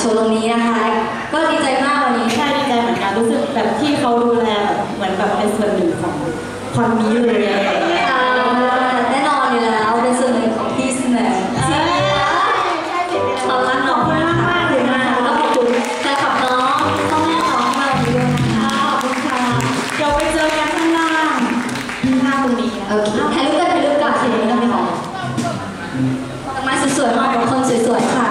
โชว์ตรงนี้นะคะ ก็ดีใจมากวันนี้ใช่ดีใจเหมือนกันรู้สึกแบบที่เขาดูแลแบบเหมือนแบบเป็นส่วนหนึ่งของความนี้เลยอะไรอย่างเงี้ยอ่าแน่นอนอยู่แล้วเป็นส่วนหนึ่งของพี่เสมอใช่ขอบคุณน้องมากมากเลยนะคะแล้วก็ขอบคุณแฟนคลับน้องพ่อแม่น้องมากด้วยนะคะขอบคุณค่ะเดี๋ยวไปเจอกันข้างล่างข้างล่างตรงนี้นะโอเคถ่ายรูปกันถ่ายรูปก่อนทีนี้ต้องไปขอดอกไม้สวยๆมาของคนสวยๆค่ะ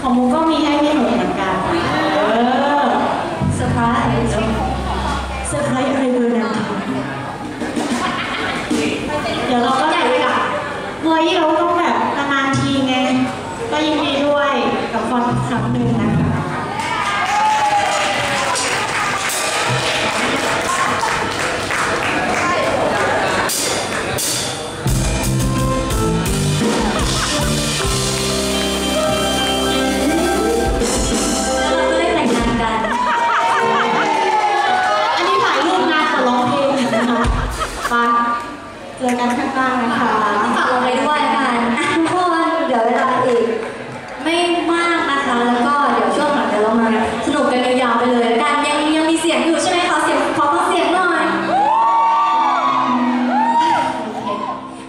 ของมุกก็มีให้พี่หนูเหมือนกันเออเซอร์ไพรส์เซอร์ไพรส์อะไรเบอร์นั้นเดี๋ยวเราก็ใหญ่เลยอะเฮ้ยเราต้องแบบนานทีไง ก็ยินดีด้วยกับฟอนครั้งหนึ่งนะคะ นข้างล่างนะคะฝากเราไว้ด้วยกันทุกคนเดี๋ยวเวลาอีก ไม่มากนะคะ แล้วก็เดี๋ยวช่วงหลังเดี๋ยวเรามาสนุกกันยาวๆไปเลยละกันยังยังมีเสียงอยู่ใช่ไหมคะเสียงขอฟังเสียงหน่อยโอเค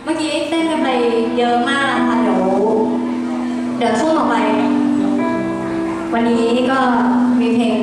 เมื่อกี้เต้นกันไปเยอะมากนะคะเดี๋ยวเดี๋ยวช่วงต่อไป วันนี้ก็มีเพลง